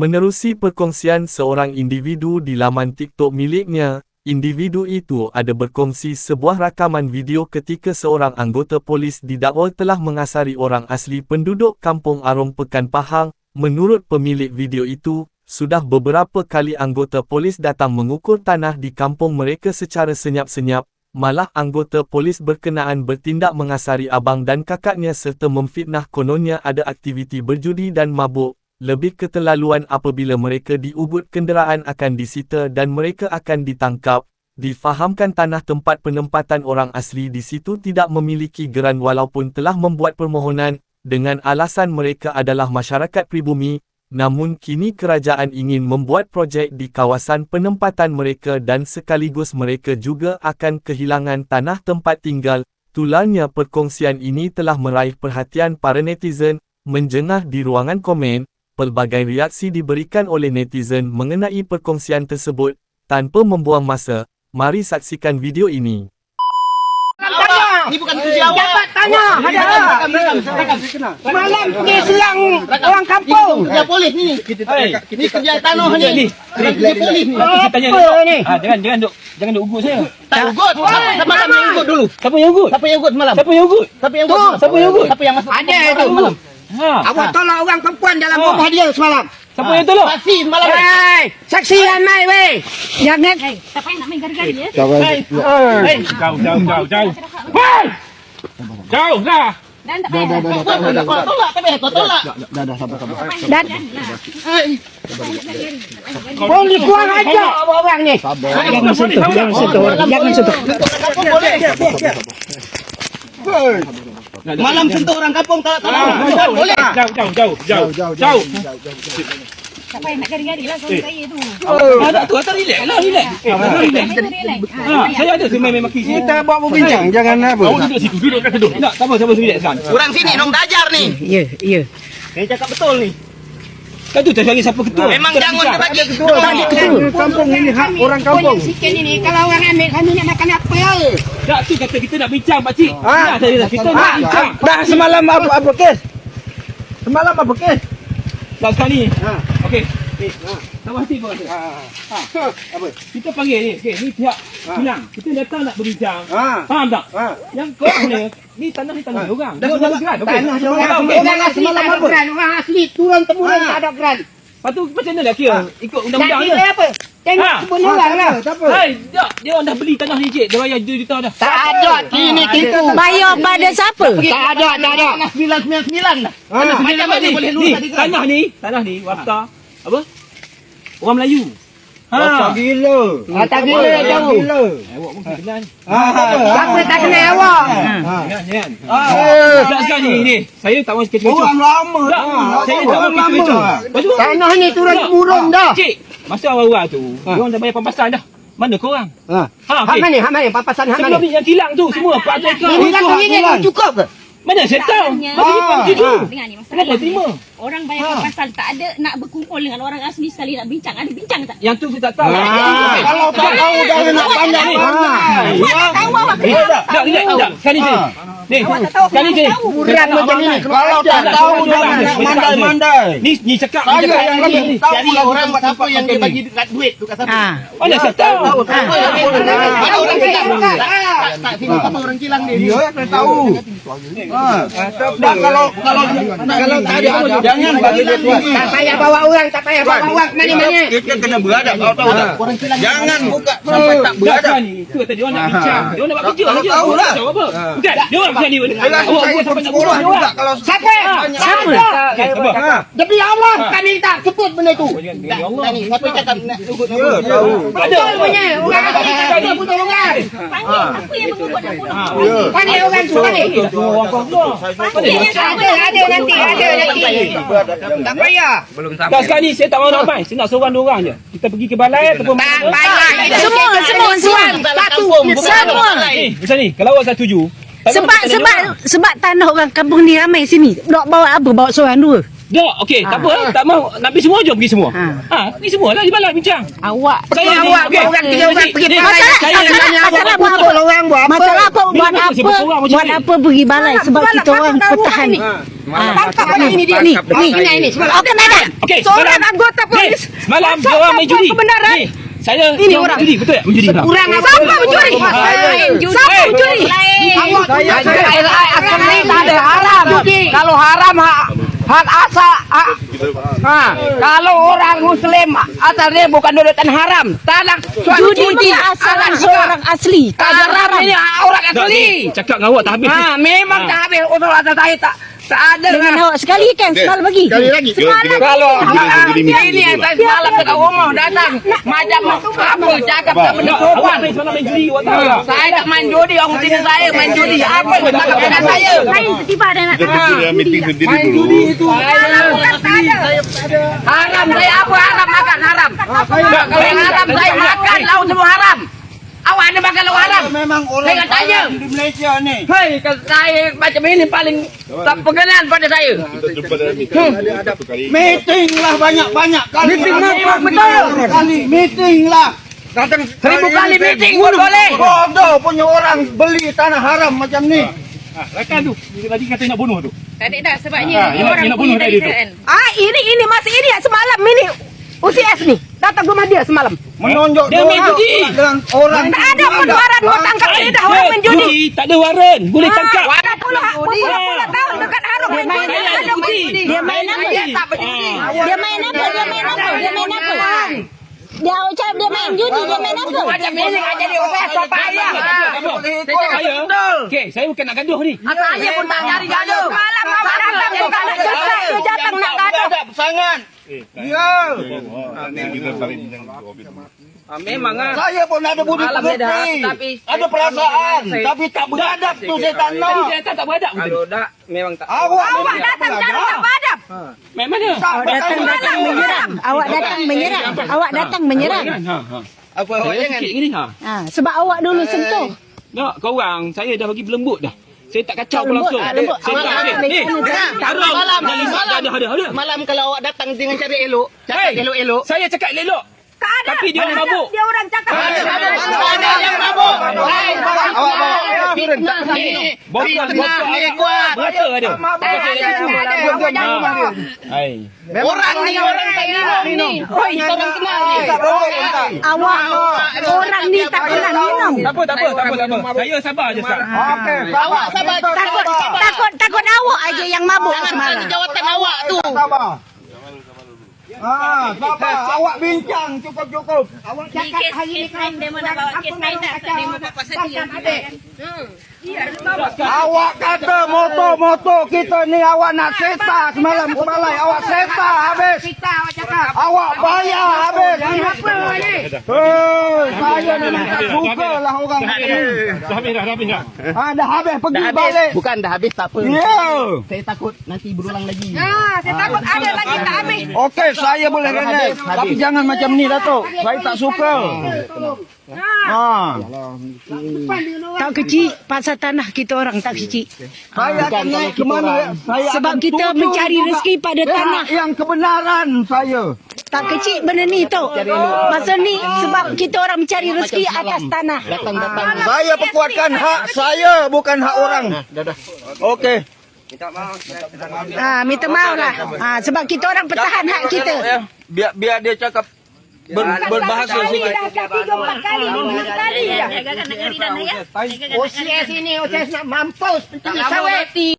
Menerusi perkongsian seorang individu di laman TikTok miliknya, individu itu ada berkongsi sebuah rakaman video ketika seorang anggota polis didakwa telah mengasari orang asli penduduk kampung Arong Pekan Pahang. Menurut pemilik video itu, sudah beberapa kali anggota polis datang mengukur tanah di kampung mereka secara senyap-senyap, malah anggota polis berkenaan bertindak mengasari abang dan kakaknya serta memfitnah kononnya ada aktiviti berjudi dan mabuk. Lebih keterlaluan apabila mereka diubut kenderaan akan disita dan mereka akan ditangkap. Difahamkan tanah tempat penempatan orang asli di situ tidak memiliki geran walaupun telah membuat permohonan dengan alasan mereka adalah masyarakat pribumi. Namun kini kerajaan ingin membuat projek di kawasan penempatan mereka dan sekaligus mereka juga akan kehilangan tanah tempat tinggal. Tularnya perkongsian ini telah meraih perhatian para netizen, menjengah di ruangan komen, pelbagai reaksi diberikan oleh netizen mengenai perkongsian tersebut. Tanpa membuang masa, mari saksikan video ini. Ini bukan kerja awak. Dapat tanya, ada. Malam ni selang orang kampung. Ini kerja polis ni. Ini kerja tanah ni. Ni, Bukan kerja polis ni. Kita tanya Apa ni? Ah, jangan jangan duk jangan duk ugut saya. Tak ugut. Semalam yang ugut dulu. Siapa yang ugut? Siapa yang ugut semalam? Siapa yang ugut? Siapa yang ugut? Siapa yang ugut? Siapa yang masuk? Ada Siapa tu. Ha. Awak tolak orang perempuan dalam Ah. rumah dia semalam. Siapa yang tolak? Saksi semalam. Hei, saksi ramai weh. Jangan Hey, siapa yang nak main gari-gari ya? Hei, Jauh jauh jauh jauh. Hei! Jauh lah. Dan tak payah. kau nak kau tolak tak payah kau tolak. dan Hei, polis kurang ajar orang ni. Jangan sentuh, jangan sentuh. Jangan sentuh. kampung boleh. Malam sentuh orang kampung tak tak Jauh boleh. Jauh jauh jauh jauh. Jauh. Siapa yang nak gari-gari lah suami saya tu. Ah, tak tu atas relax lah relax. Eh, relax. Relax. Ha, saya ada semai maki sini. Kita buat berbincang, jangan apa. Awak duduk situ, duduk kat situ. Tak, tak apa, saya relax kan. Orang sini dong dajar ni. Ya, ya. Yang cakap betul ni. Kan tu cari siapa ketua. Memang jangan dia bagi. Tadi ketua. Kampung ini hak orang kampung. Sikit ini kalau orang ambil kami nak makan apa ya? Tak, tu kata kita nak bincang Pak Cik. Ha. Ya, saya dah. Kita nak bincang. Dah semalam apa apa kes? Semalam apa kes? Tak sekarang ni. Ha. Okey. Eh, tak pasti pun. Apa? Kita panggil ni. Okey, ni pihak Pinang. Kita datang nak berbincang. Ha. Faham tak? Ha. Yang kau ni, ni tanah ni tanah orang. Dia semalam- orang geran. Okey. Tanah dia orang. Okey. Orang asli tak ada geran. Orang asli turun temurun tak ada geran. Lepas tu macam mana dah kira? Ikut undang-undang je. kita apa? Tengok Ha. kebun orang lah. Hai, tak. Dia orang dah beli tanah ni, Cik. Dia bayar juta-juta dah. Tak ada kini tipu. Bayar pada siapa? Tak ada, tak ada. Tanah 999 dah. Ha. Macam mana ni, boleh ni, lurus tadi tu? tanah ni, tanah ni, wafta. Apa? Orang Melayu. Ha. gila. Ah, tak gila tahu. Eh, awak pun kenal. Siapa tak kenal awak? Jangan, jangan. Ah, tak sekarang ni, ni. Saya tak mahu kecoh-kecoh. Orang lama. Tak, saya tak mahu tu, Tanah ni turun temurun dah. Cik, masa awal-awal tu, ha. orang dah bayar pampasan dah. Mana korang? Ha. Ha, Hak mana? Hak mana? Papasan hak Sebelum mana? ni yang kilang tu semua 400 ekar. Ini kan ini cukup ke? Mana saya tahu? Masih lima tujuh. Ah. Dengar ni Kenapa masalahnya. terima? Orang bayar pasal tak ada nak berkumpul dengan orang asli sekali nak bincang. Ada bincang tak? Yang tu saya tak tahu. Ah, kalau tak tahu jangan nak pandang. Ni. Awak tak tahu awak Ni, tak, tak, tak. Sekali sini. Ni, tak tahu, sini. tahu? Kuburan macam ni. Kalau tak tahu jangan nak mandai-mandai. Ni ni cakap, ni cakap yang lagi ni. Cari orang siapa yang dia bagi dekat duit tu kat siapa. Mana saya tahu? Dia bagi? Ada orang kilang. Tak, tak, tak, sini siapa orang kilang dia? Dia yang tahu. kalau kalau kalau tak ada jangan bagi dia tinggi. Tak payah bawa orang, tak payah bawa orang mana-mana. Kita kena beradab kau tahu tak? Orang kilang. Jangan buka sampai tak Tak beradab. ni. Tu kata dia orang nak bincang. Dia nak buat kerja Kalau je. tahu lah. Tahu apa? Bukan, dia orang macam ni. Yelah, Awak saya buat sampai nak sekolah bunuh juga orang. kalau Siapa? Siapa? Sabar. Demi Allah kami tak sebut benda tu. Tak, Allah. tak ni, siapa yang cakap nak nak Ya, tahu. Betul punya. Orang asli tak sebut bunuh orang. Panggil apa yang mengugut nak bunuh. Panggil orang tu panggil. Yang Ada, ada nanti, ada nanti. Tak payah. Belum Tak sampai. sekarang ni saya tak mahu ramai. Saya nak seorang dua orang je. Kita pergi ke balai ataupun Tak payah. Semua, semua, semua. Satu. Semua. Macam ni. Kalau awak tak setuju. Sebab sebab orang. sebab tanah orang kampung ni ramai sini. Nak bawa apa? Bawa seorang dua. Tak, okey, tak apa. Tak mau nak pergi semua jom pergi semua. Ha, pergi semua lah di malam bincang. Awak. Saya ni, awak, okey. orang tiga orang pergi Ni, balai. saya- Masalah, saya- masalah buat apa? orang buat apa? Masalah apa Ni buat apa? Buat ni? apa pergi balai sebab kita orang pertahan ni. Tangkap orang ini dia ni. Ini ini semalam. Oh, kena dah. Okey, Seorang anggota Ni, polis. Semalam dia orang main judi. kebenaran. Saya Ini orang. judi, betul tak? Menjudi. tak? Kurang siapa mencuri? Siapa mencuri? Saya asal ni tak ada haram. Kalau haram hak hak asal hak- ha kalau orang muslim asal dia bukan duduk tanah haram. Tanah Judi dia asalan seorang asli. Haram ini orang asli. Cakap dengan awak tak habis. Ha memang tak habis usul asal saya tak tak ada Dengan awak sekali kan semalam bagi. Sekali lagi. Kalau ah, jadi ini yang saya semalam dekat rumah datang macam apa cakap tak benda sopan. main semalam main judi, tak? Saya tak main judi, orang sini saya main judi. Apa yang cakap dengan saya? Lain tiba-tiba ada nak Kita meeting sendiri dulu. Haram saya apa haram makan haram. Kalau yang haram saya makan lauk semua haram. Awak ada makan lauk haram? Memang Saya kata tanya. di Malaysia ni. Hei, kalau saya macam ini paling tak perkenan pada saya. Kita jumpa dalam meeting. Meeting lah banyak-banyak kali. Meeting apa? Betul. Kali meeting lah. Datang seribu kali meeting pun boleh. Bodoh punya orang beli tanah haram macam ni. Rakan tu, tadi kata nak bunuh tu. Tak ada dah sebabnya Ha, dia nak- orang nak bunuh tadi tu. Ah, ini ini masih ini semalam ini UCS ni datang rumah dia semalam. Menonjok Dia main orang judi. orang Tak ada pun waran mau tangkap dia dah orang main judi. Tak ada waran. Boleh tangkap. Waran pula puluh tahun dekat harum main main judi. apa? Main. Dia main apa? Dia tak berjudi. Dia main apa? Dia main apa? Dia main apa? Dia ucap dia main judi, dia main apa? Macam ini nak jadi orang tak payah. Saya, okey, saya bukan nak gaduh ni. Saya pun tak cari gaduh. Malam awak datang bukan nak desak dia datang nak ada pesangan. Ya. Topik. Memang ah. Saya pun ada budi dia pekerti. tapi- Ada perasaan. Tapi tak beradab tu saya tak Tadi nak. saya kata tak beradab. Kalau tak memang tak. Awak Awak datang cari tak badap. Main mana? Awak datang datang menyerang. Awak datang menyerang. Awak datang menyerang. Ha, ha. Apa gini ha. Ha, sebab awak dulu sentuh. Tak, kau orang saya dah bagi berlembut dah. Saya tak kacau pun langsung. tak lembut. Saya tak Ni, haram. Malam, malam. ada. Malam kalau awak datang dengan cara elok, cakap Hey, elok-elok. Saya cakap elok. Tak. Tapi dia orang mabuk. Dia orang cakap. Ada yang mabuk. Hai, awak bawa Fitnah ni. Botol, botol. ni kuat. Botol ada. Botol saya dah cukup. Ada awak jangan rumah dia. Hai. Orang ni orang tak minum. Oi, orang kenal ni. Awak orang ni tak pernah minum. Tak apa, tak apa, tak apa, tak apa. Saya sabar je sekarang. Okey, awak sabar. Takut takut takut awak aja yang mabuk semalam. jawatan awak tu. Sabar. Ah, sabar. Awak bincang cukup-cukup. Awak Ni kes kes lain dia mau nak bawa kes lain tak dia mau buat pasal dia. Awak kata motor-motor kita ni awak nak seta semalam ke balai. Awak seta habis. Kita awak cakap. Awak bayar habis. Apa ni? Hei, saya tak suka lah orang Dah ni. habis dah, dah habis dah. Ah, dah habis pergi balik. Bukan dah habis tak apa. Ya. Saya takut nanti berulang lagi. Ha, saya takut ada lagi tak habis. Okey, saya boleh renat. Tapi jangan macam ni, Datuk. Saya tak suka. Ha. Tak kecil pasal tanah kita orang tak kecil. Saya akan naik ke mana? Saya Sebab kita mencari rezeki pada tanah. Yang kebenaran saya. Tak kecil benda ni tau. Masa ni sebab kita orang mencari rezeki atas tanah. Saya perkuatkan hak saya, bukan hak orang. Okey. Ha, minta maaf lah. Ha, sebab kita orang pertahan hak kita. Biar biar dia cakap ber, berbahasa sikit. Dah tiga empat kali, lima kali dah. Jaga negeri dan ya. OCS ini, OCS nak mampus. Penting sawit.